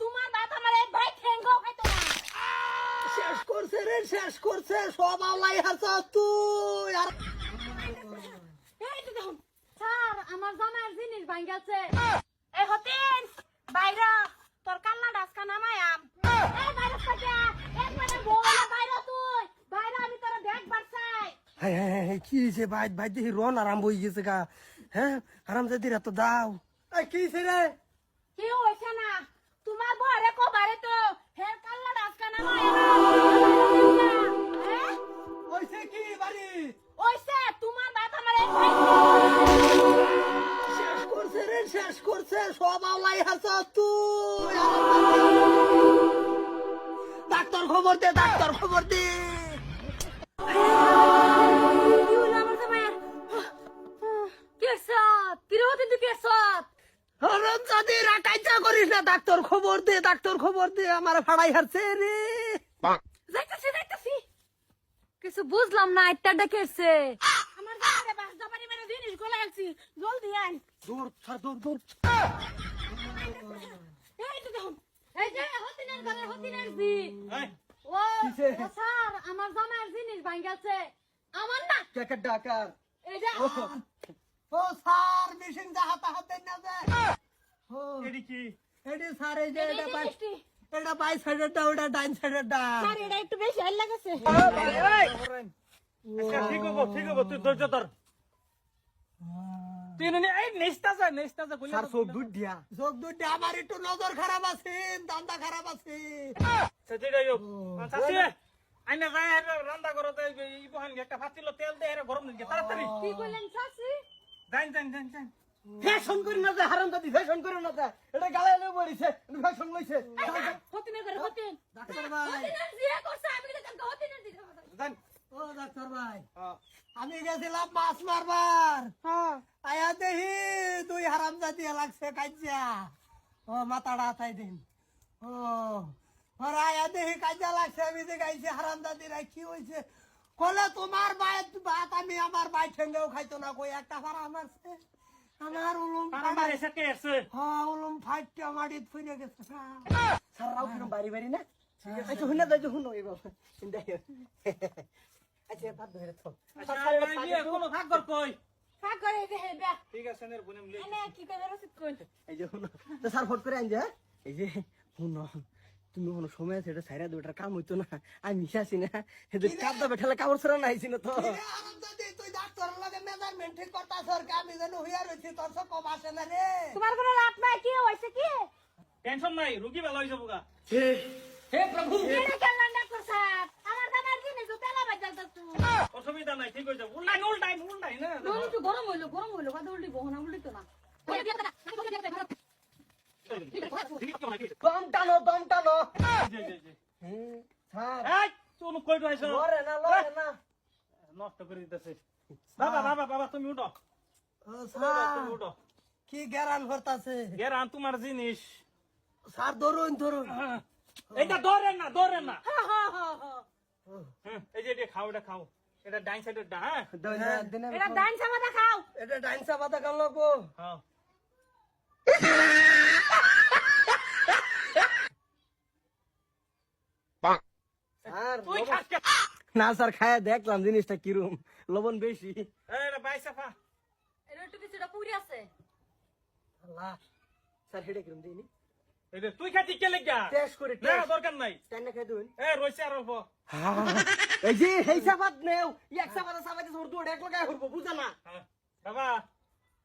তোমার বাপ আমার এক ভাই ঠেঙ্গো খাইতো না। শেষ করছে রে শেষ করছে। সব আলাই হাসা তুই আর এই তো দেখুন স্যার আমার জামার জিনিস ভাঙ্গাছে এই হতেন বাইরা তোর কাল্লা ডাসকা নামায়াম এই বাইরে থাকে একবারে বলে বাইরে তুই। বাইরে আমি তোর ব্যাগ বাড়ছাই হ্যাঁ হ্যাঁ হ্যাঁ কি হয়েছে ভাই ভাই দেখি রন আরম্ভ হয়ে গেছে গা। হ্যাঁ আরাম জাদিরা তো দাও কি রে? কি শেষ করছে সব আলাই হাসা তুই। ডাক্তার খবর দে ডাক্তার খবর দে। করিস না ডাক্তার খবর দে ডাক্তার খবর দে আমার ভাড়াই হারছে রে। যাইতাছি যাইতাছি। কিছু বুঝলাম না একটা ডেকেছে আমার জামারে বাস জামারি মেরে জিনিস গলে জলদি আন দূর ছাড় দূর দূর এই তো দেখুন এই যে হতিনের ঘরে হতিনের জি ও স্যার আমার জামার জিনিস ভাঙ্গাছে আমার না কেকের ডাকার এই যে ও স্যার মেশিন যা হাতে হাতে না যায়। ও। এডি কি? এডি স্যার এই যে এটা বাই জিনিসটি এটা বাই সাইডের দা ওটা ডাইন সাইডের দা স্যার এটা একটু বেশি হাল লাগেছে। আচ্ছা ঠিক হব ঠিক হব তুই ধৈর্য ধর। তুই এই নেস্তা যা কইলা স্যার চোখ দুধ দিয়া। চোখ দুধ দিয়া আমার একটু নজর খারাপ আছে দান্দা খারাপ আছে। সেটি যাই হোক চাচি আইনা যায় রান্না করতে এই বহান একটা ফাতিল তেল দে গরম দিকে তাড়াতাড়ি। কি কইলেন শাসি যাইন যাইন যাইন যাইন। ফ্যাশন করি না যে হারাম দাদি ফ্যাশন করি না যে এটা গালায় লই পড়িছে ফ্যাশন লইছে। হতিন ডাক্তার ভাই। করছে আমি ও ডাক্তার ভাই। হ্যাঁ আমি গেছিলাম মাছ মারবার। আয়া দেহি দুই হারাম জাতি লাগছে কাজ্যা ও মাথাটা আতাই দিন। ও ওর আয়া দেহি কাজ্যা লাগছে আমি যে গাইছি হারাম জাতিরা কি হয়েছে কলে তোমার বায়ের ভাত আমি আমার বাই ঠেঙ্গেও খাইতো না কই একটা হারাম আছে। আমার উলুম হ্যাঁ উলুম ফাইটটা মাটিত ফুরে গেছে স্যার রাও কিরম বাড়ি বাড়ি না? আচ্ছা এবার আচ্ছা ভাত ধরে আচ্ছা আমি গিয়ে কোনো ভাগ কর কই? কা করে দেহে ব্যাগ ঠিক আছে নের বনে মিলে এনে কি করে রসিদ কই? এই যে শুনো তো স্যার ফট করে আনছে এই যে শুনো তুমি কোনো সময় আছে এটা সাইরা দুটার কাম হইতো না। আমি মিশাছি না এদের কাপ দাবে ঠেলে কাপড় ছড়া না আইছি না তো। তুই ডাক্তার লাগে মেজারমেন্ট ঠিক করতা সরকার আমি যেন হইয়া রইছি তোর সব কম আসে না রে। তোমার কোনো লাভ নাই কি হইছে কি? টেনশন নাই রুগী ভালো হয়ে যাব হে প্রভু এনে কেন না করছ আমার জামার জিনিস তো তেলা বাজাল তো তুই অসুবিধা নাই ঠিক হয়ে যাব। উল্টাই উল্টাই উল্টাই না ননি তো গরম হইল গরম হইল কথা উল্টি বহনা উল্টি না। দম টানো দম টানো। জি জি জি। হুম, স্যার এই তুই কই রইছ লরে না লরে না। নষ্ট করে দিতেছে। বাবা বাবা বাবা তুমি উঠো। ও বাবা, স্যার তুমি উঠো। কি গ্যারান করতাছে? গেরান তোমার জিনিস। স্যার ধরুন ধরুন। হ্যাঁ। এটা ধরেন না ধরেন না। হা হা হা হা হ্যাঁ, এই যে এটা খাও এটা খাও। এটা ডাইন সাইডের ডা হ্যাঁ? এটা ডান সামাদা খাও। এটা ডাইন চাপাতা কান লাগবো? হ্যাঁ? না স্যার খায় দেখলাম জিনিসটা কিরম। লবণ বেশি। একটু কিছুটা পুরি আছে। আল্লাহ। স্যার হেডে কিরম দিইনি তুই খাতি কে লেগা? টেস্ট করে না দরকার নাই। টাইনা খাই দিন এ রইছে আর অল্প। এই যে এই সাবাত নেও। এক সাবাত সাবাতে এক হরবো বুঝা না। বাবা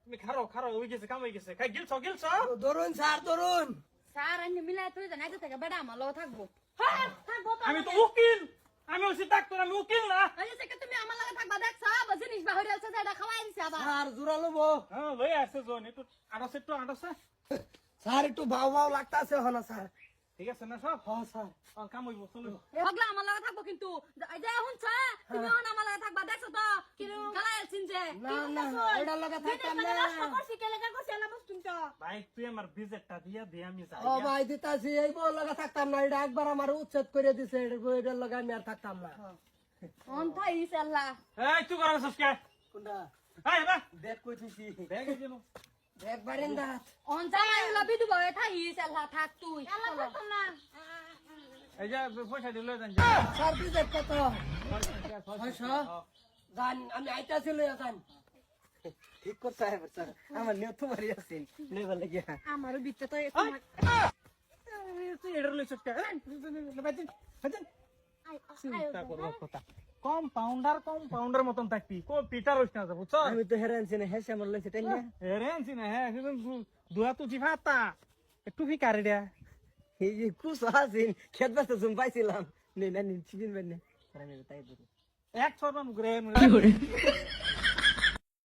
তুমি খারো খারো ওই গেছে কাম গেছে। খাই গিলছ গিলছ? ধরুন স্যার ধরুন স্যার আমি মিলাই তুই জানাইতে থেকে বেটা আমার লগে থাকব। আমি তো উকিল। আমি হচ্ছি ডাক্তার আমি উকিল না। এই যে তুমি আমার লগে থাকবা দেখ সব জিনিস বাহিরে আছে এটা খাওয়াই দিছে আবার। স্যার জোরা লবো হ্যাঁ লই আসছে জন একটু আড়াছে একটু আড়াছে স্যার একটু ভাও ভাও লাগতাছে হনা স্যার। ঠিক আছে না সব? হ্যাঁ স্যার। হ্যাঁ, কাম হইব চলো। হগলা আমার লগে থাকব কিন্তু। এই যে শুনছ? তুমি এখন আমার লগে থাকবা দেখছ তো? গালাই আলছিন যে। না না এটা লাগা থাকতাম না। করছি কে লেগে করছি আলা বস্তু তো। ভাই তুই আমার ভিজিটটা দিয়া দে আমি যাই ও ভাই দিতাছি এই বউ লাগা থাকতাম না এটা একবার আমার উচ্ছেদ করে দিছে এটা এটার লাগা আমি আর থাকতাম না। অন থাই ইনশাআল্লাহ এই তুই করা সসকে কোনটা? এই বা দেখ দিল ব্যাগ বারেন্দা। অন জামাই হলো বিধু বয়ে থাইস আল্লাহ থাক তুই। আল্লাহ থাকতাম না। এই যে পয়সা দিলে জান সার্ভিস কত। ছয়শো। জান আমি আইতাছি লইয়া যান ঠিক করতে হবে স্যার। আমার নিয়ে তোমারই আছে। নেবার লাগিয়া। আমারও বিতে তো তুই এটার লইছ কে? চিন্তা করব কথা। কম পাউন্ডার কম পাউন্ডার মতন থাকবি। কো পিটার হইছ না বুঝছ? আমি তো হেরানছি না হেসে আমার লইছে তাই না? হেরেনছি না হ্যাঁ একদম দুয়া তুই ফাতা একটু ফিকারে দে এই যে কুস আছেন খেত বাস্তা জুম পাইছিলাম। নে না নি চিবিন বেন। না আমি তাই করি এক সর্বান ঘুরে